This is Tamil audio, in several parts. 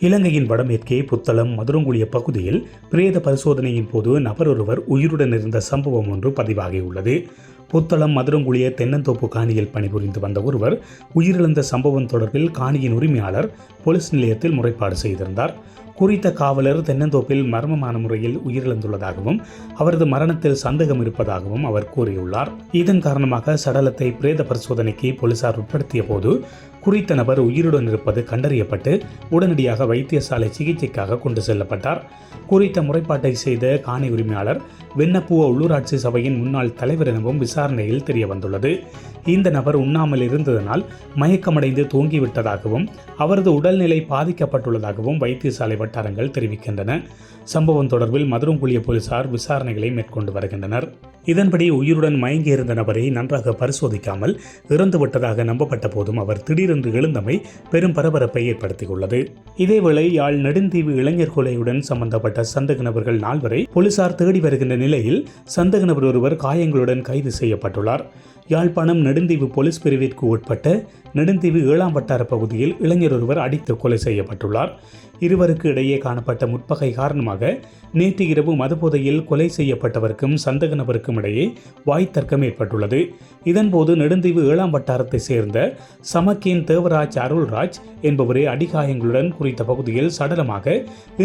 இலங்கையின் வடமேற்கே புத்தளம் மதுரங்குளிய பகுதியில் பிரேத பரிசோதனையின் போது நபர் ஒருவர் உயிருடன் இருந்த சம்பவம் ஒன்று பதிவாகியுள்ளது புத்தளம் மதுரங்குளிய தென்னந்தோப்பு காணியில் பணிபுரிந்து வந்த ஒருவர் உயிரிழந்த சம்பவம் தொடர்பில் காணியின் உரிமையாளர் போலீஸ் நிலையத்தில் முறைப்பாடு செய்திருந்தார். குறித்த காவலர் தென்னந்தோப்பில் மர்மமான முறையில் உயிரிழந்துள்ளதாகவும் அவரது மரணத்தில் சந்தேகம் இருப்பதாகவும் அவர் கூறியுள்ளார். இதன் காரணமாக சடலத்தை பிரேத பரிசோதனைக்கு போலீசார் உட்படுத்திய போது குறித்த நபர் உயிருடன் இருப்பது கண்டறியப்பட்டு உடனடியாக வைத்தியசாலை சிகிச்சைக்காக கொண்டு செல்லப்பட்டார். குறித்த முறைப்பாட்டை செய்த காணி உரிமையாளர் வெண்ணப்பூ உள்ளூராட்சி சபையின் முன்னாள் தலைவர் எனவும் விசாரணையில் தெரிய வந்துள்ளது இந்த நபர் உண்ணாமல் இருந்ததனால் மயக்கமடைந்து தூங்கிவிட்டதாகவும் அவரது உடல்நிலை பாதிக்கப்பட்டுள்ளதாகவும் வைத்தியசாலை வட்டாரங்கள் தெரிவிக்கின்றன. சம்பவம் தொடர்பில் மதுரங்குளிய போலீசார் விசாரணைகளை மேற்கொண்டு வருகின்றனர். இதன்படி உயிருடன் மயங்கியிருந்த நபரை நன்றாக பரிசோதிக்காமல் இறந்துவிட்டதாக நம்பப்பட்ட போதும் அவர் திடீரென்று எழுந்தமை பெரும் பரபரப்பை ஏற்படுத்தியுள்ளது. இதேவேளை யாழ் நெடுந்தீவு இளைஞர் கொலையுடன் சம்பந்தப்பட்ட சந்தக நபர்கள் நால்வரை போலீசார் தேடி வருகின்ற நிலையில் சந்தக நபர் ஒருவர் காயங்களுடன் கைது செய்யப்பட்டுள்ளார். யாழ்ப்பாணம் நெடுந்தீவு போலீஸ் பிரிவிற்கு உட்பட்ட நெடுந்தீவு ஏழாம் வட்டார பகுதியில் இளைஞர் ஒருவர் அடித்து கொலை செய்யப்பட்டுள்ளார். இருவருக்கு இடையே காணப்பட்ட முற்பகை காரணமாக நேற்று இரவு மதுபோதையில் கொலை செய்யப்பட்டவருக்கும் சந்தக நபருக்கும் இடையே வாய்த்தர்க்கம் ஏற்பட்டுள்ளது. இதன்போது நெடுந்தீவு ஏழாம் வட்டாரத்தை சேர்ந்த சமக்கேன் தேவராஜ் அருள்ராஜ் என்பவரே அடிகாயங்களுடன் குறித்த பகுதியில் சடலமாக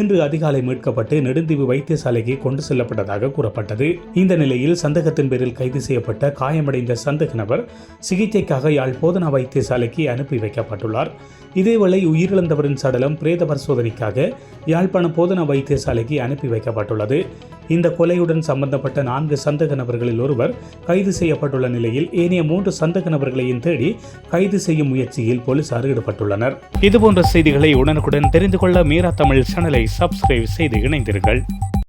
இன்று அதிகாலை மீட்கப்பட்டு நெடுந்தீவு வைத்தியசாலைக்கு கொண்டு செல்லப்பட்டதாக கூறப்பட்டது. இந்த நிலையில் சந்தேகத்தின் பேரில் கைது செய்யப்பட்ட காயமடைந்த சந்தேக நபர் சிகிச்சைக்காக யாழ் போதனா வைத்தியசாலைக்கு அனுப்பி வைக்கப்பட்டுள்ளார். இதேவேளை உயிரிழந்தவரின் சடலம் பிரேத பரிசோதனைக்காக யாழ்ப்பாண போதனா வைத்தியசாலைக்கு அனுப்பி வைக்கப்பட்டுள்ளது. இந்த கொலையுடன் சம்பந்தப்பட்ட நான்கு சந்தக நபர்களில் ஒருவர் கைது செய்யப்பட்டுள்ள நிலையில் ஏனைய மூன்று சந்தக நபர்களையும் தேடி கைது செய்யும் முயற்சியில் போலீசார் ஈடுபட்டுள்ளனர். இதுபோன்ற செய்திகளை உடனுக்குடன் தெரிந்து கொள்ள மீரா தமிழ் சேனலை சப்ஸ்கிரைப் செய்து இணைந்தீர்கள்